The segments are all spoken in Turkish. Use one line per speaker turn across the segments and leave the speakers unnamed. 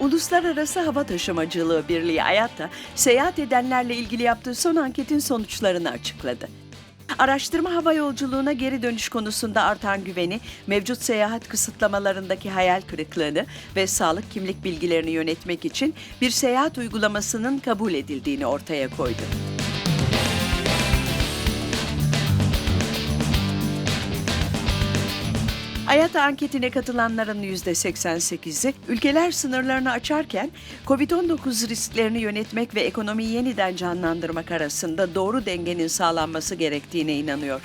Uluslararası Hava Taşımacılığı Birliği IATA, seyahat edenlerle ilgili yaptığı son anketin sonuçlarını açıkladı. Araştırma hava yolculuğuna geri dönüş konusunda artan güveni, mevcut seyahat kısıtlamalarındaki hayal kırıklığını ve sağlık kimlik bilgilerini yönetmek için bir seyahat uygulamasının kabul edildiğini ortaya koydu. IATA anketine katılanların %88'i ülkeler sınırlarını açarken COVID-19 risklerini yönetmek ve ekonomiyi yeniden canlandırmak arasında doğru dengenin sağlanması gerektiğine inanıyor.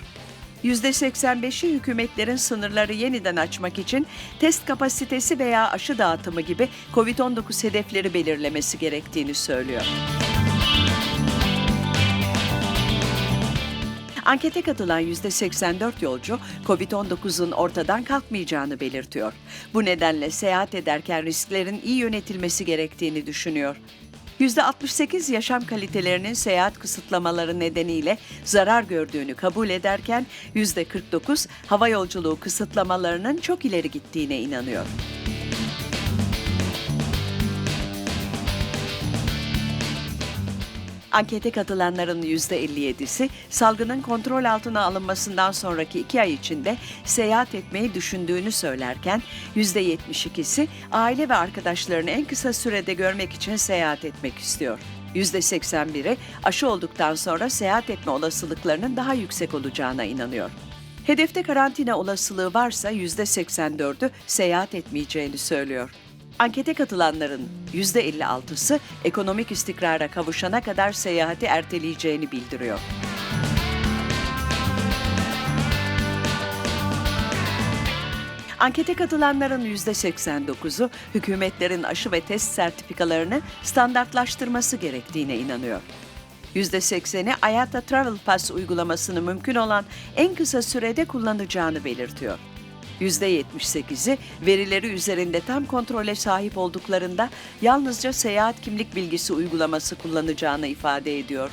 %85'i hükümetlerin sınırları yeniden açmak için test kapasitesi veya aşı dağıtımı gibi COVID-19 hedefleri belirlemesi gerektiğini söylüyor. Ankete katılan %84 yolcu COVID-19'un ortadan kalkmayacağını belirtiyor. Bu nedenle seyahat ederken risklerin iyi yönetilmesi gerektiğini düşünüyor. %68 yaşam kalitelerinin seyahat kısıtlamaları nedeniyle zarar gördüğünü kabul ederken %49 hava yolculuğu kısıtlamalarının çok ileri gittiğine inanıyor. Ankete katılanların %57'si salgının kontrol altına alınmasından sonraki iki ay içinde seyahat etmeyi düşündüğünü söylerken %72'si aile ve arkadaşlarını en kısa sürede görmek için seyahat etmek istiyor. %81'i aşı olduktan sonra seyahat etme olasılıklarının daha yüksek olacağına inanıyor. Hedefte karantina olasılığı varsa %84'ü seyahat etmeyeceğini söylüyor. Ankete katılanların %56'sı ekonomik istikrara kavuşana kadar seyahati erteleyeceğini bildiriyor. Ankete katılanların %89'u hükümetlerin aşı ve test sertifikalarını standartlaştırması gerektiğine inanıyor. %80'i IATA Travel Pass uygulamasını mümkün olan en kısa sürede kullanacağını belirtiyor. %78'i verileri üzerinde tam kontrole sahip olduklarında yalnızca seyahat kimlik bilgisi uygulaması kullanacağını ifade ediyor.